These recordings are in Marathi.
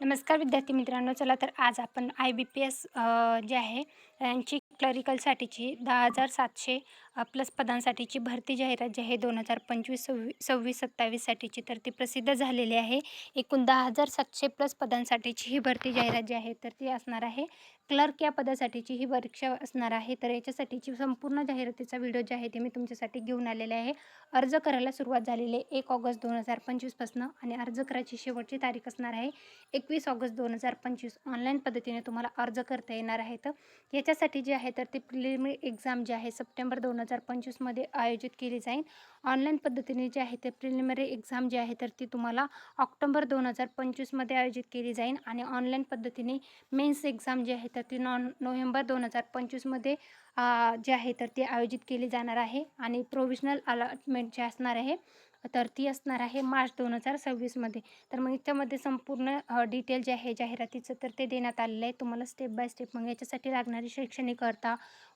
नमस्कार विद्यार्थी मित्रांनो चला तर आज आपण आय बी पी एस जे आहे यांची क्लरिकलसाठीची दहा हजार सातशे प्लस पदांसाठीची भरती जाहिरात जी आहे दोन हजार पंचवीस सव्वी सव्वीस सत्तावीससाठीची तर ती प्रसिद्ध झालेली आहे. एकूण दहा हजार सातशे प्लस पदांसाठीची ही भरती जाहिरात जी आहे तर ती असणार आहे. क्लर्क या पदासाठीची ही परीक्षा असणार आहे तर याच्यासाठीची संपूर्ण जाहिरातीचा व्हिडिओ जे आहे ते मी तुमच्यासाठी घेऊन आलेले आहे. अर्ज करायला सुरुवात झालेली आहे एक ऑगस्ट दोन हजार पंचवीसपासून आणि अर्ज करायची शेवटची तारीख असणार आहे एकवीस ऑगस्ट दोन हजार पंचवीस. ऑनलाईन पद्धतीने तुम्हाला अर्ज करता येणार आहे तर याच्यासाठी जे आहे तर ती प्रिलिमिनरी एक्झाम जी आहे सप्टेंबर दोन हजार पंचवीसमध्ये आयोजित केली जाईल. ऑनलाईन पद्धतीने जे आहे ते प्रिलिमिनरी एक्झाम जी आहे तर ती तुम्हाला ऑक्टोबर दोन हजार पंचवीसमध्ये आयोजित केली जाईल. आणि ऑनलाईन पद्धतीने मेन्स एक्झाम जी आहे तर ती नॉन नोव्हेंबर दोन हजार पंचवीसमध्ये जे आहे तर ती आयोजित केली जाणार आहे. आणि प्रोविशनल अलॉटमेंट जे असणार आहे तर ती असणार आहे मार्च दोन हजार सव्वीसमध्ये तर मग याच्यामध्ये संपूर्ण डिटेल जे आहे जाहिरातीचं तर ते देण्यात आलेलं आहे. तुम्हाला स्टेप बाय स्टेप मग याच्यासाठी लागणारी शैक्षणिक अर्था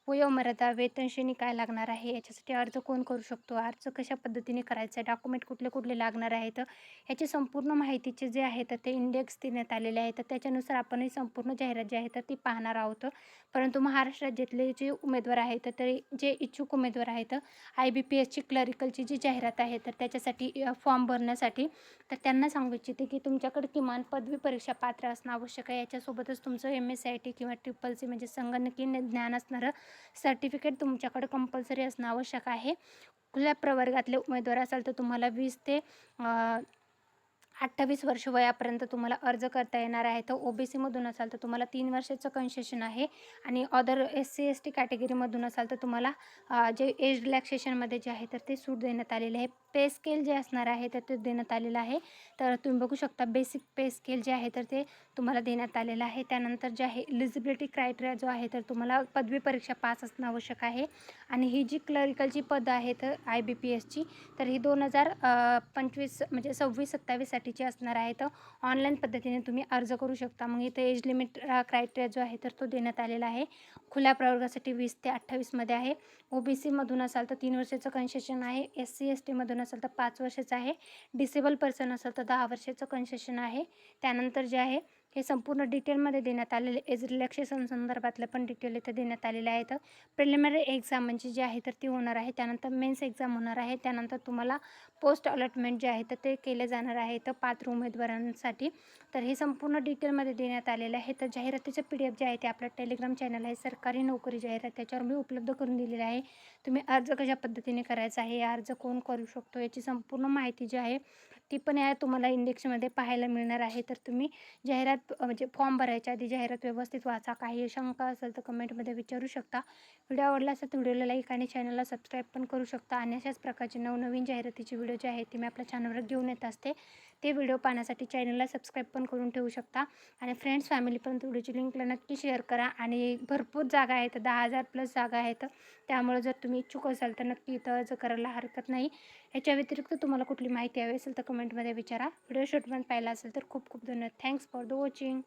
वयोमर्यादा वेतनश्रेणी काय लागणार आहे. याच्यासाठी अर्ज कोण करू शकतो? अर्ज कशा पद्धतीने करायचा? आहे डॉक्युमेंट कुठले कुठले लागणार आहेत? ह्याची संपूर्ण माहितीचे जे आहे तर ते इंडेक्स देण्यात आलेले आहे. तर त्याच्यानुसार आपण ही संपूर्ण जाहिरात जी आहे तर ती पाहणार आहोत. परंतु महाराष्ट्र राज्यातले जे उमेदवार आहेत तर जे इच्छुक उमेदवार आहेत आय बी पी एसची क्लरिकलची जी जाहिरात आहे तर त्याच्यासाठी फॉर्म भरण्यासाठी तर त्यांना सांगू इच्छिते की तुमच्याकडे किमान पदवी परीक्षा पात्र असणं आवश्यक आहे. याच्यासोबतच तुमचं एम एस आय टी किंवा ट्रिपल सी म्हणजे संगणकीय ज्ञान असणारं सर्टिफिकेट तुमच्याकडे कंपल्सरी असणं आवश्यक आहे. खुल्या प्रवर्गातले उमेदवार असाल तर तुम्हाला वीस ते अठ्ठावीस वर्ष वयापर्यंत तुम्हाला अर्ज करता येणार आहे. तर ओ बी सीमधून असाल तर तुम्हाला तीन वर्षाचं कन्सेशन आहे. आणि other S C S T कॅटेगरीमधून असाल तर तुम्हाला जे एज रिलॅक्सेशनमध्ये जे आहे तर ते सूट देण्यात आलेले आहे. पे स्केल जे असणार आहे तर ते देण्यात आलेलं आहे. तर तुम्ही बघू शकता बेसिक पे स्केल जे आहे तर ते तुम्हाला देण्यात आलेलं आहे. त्यानंतर जे आहे इलिजिबिलिटी क्रायटेरिया जो आहे तर तुम्हाला पदवी परीक्षा पास असणं आवश्यक आहे. आणि ही जी क्लरिकलची पदं आहेत आय बी पी एसची तर ही दोन हजार पंचवीस म्हणजे सव्वीस सत्तावीससाठी सत्तावीससाठीची असणार आहे तर ऑनलाईन पद्धतीने तुम्ही अर्ज करू शकता. मग इथं एज लिमिट क्रायटेरिया जो आहे तर तो देण्यात आलेला आहे. खुल्या प्रवर्गासाठी वीस ते अठ्ठावीसमध्ये आहे. ओ बी सीमधून असाल तर तीन वर्षाचं कन्सेशन आहे. एस सी एस टीमधून असाल तर पाच वर्षाचं आहे. डिसेबल पर्सन असेल तर दहा वर्षाचं कन्सेशन आहे. त्यानंतर जे आहे हे संपूर्ण डिटेलमध्ये देण्यात आलेले एज रिलॅक्सेशन संदर्भातलं पण डिटेल इथं देण्यात आलेले आहेत प्रिलिमिनरी एक्झाम म्हणजे जे आहे तर ती होणार आहे. त्यानंतर मेन्स एक्झाम होणार आहे. त्यानंतर तुम्हाला पोस्ट अलॉटमेंट जे आहे तर ते केले जाणार आहे. तर पात्र उमेदवारांसाठी तर हे संपूर्ण डिटेलमध्ये देण्यात आलेलं आहे. तर जाहिरातीचं पी डी एफ जे आहे ते आपलं टेलिग्राम चॅनल आहे. सरकारी नोकरी जाहिरात त्याच्यावर मी उपलब्ध करून दिलेलं आहे. तुम्ही अर्ज कशा पद्धतीने करायचा आहे? अर्ज कोण करू शकतो? याची संपूर्ण माहिती जी आहे ती पण या तुम्हाला इंडेक्समध्ये पाहायला मिळणार आहे. तर तुम्ही जाहिरात म्हणजे फॉर्म भरायच्या आधी जाहिरात व्यवस्थित वाचा. काही शंका असेल तर कमेंटमध्ये विचारू शकता. व्हिडिओ आवडला असेल तर व्हिडिओला लाईक आणि चॅनलला सबस्क्राईब पण करू शकता. आणि अशाच प्रकारचे नवनवीन जाहिरातीची व्हिडिओ जे आहेत ते मी आपल्या चॅनलवर घेऊन येत असते. ते व्हिडिओ पाहण्यासाठी चॅनलला सबस्क्राईब पण करून ठेवू शकता. आणि फ्रेंड्स फॅमिलीपर्यंत व्हिडिओची लिंकला नक्की शेअर करा. आणि भरपूर जागा आहेत दहा हजार प्लस जागा आहेत. त्यामुळे जर तुम्ही इच्छुक असाल तर नक्की इथं अर्ज करायला हरकत नाही. याच्या व्यतिरिक्त तुम्हाला कुठली माहिती हवी असेल तर कमेंटमध्ये विचारा. व्हिडिओ शूटपर्यंत पाहिला असेल तर खूप खूप धन्यवाद. Thanks for the watching 君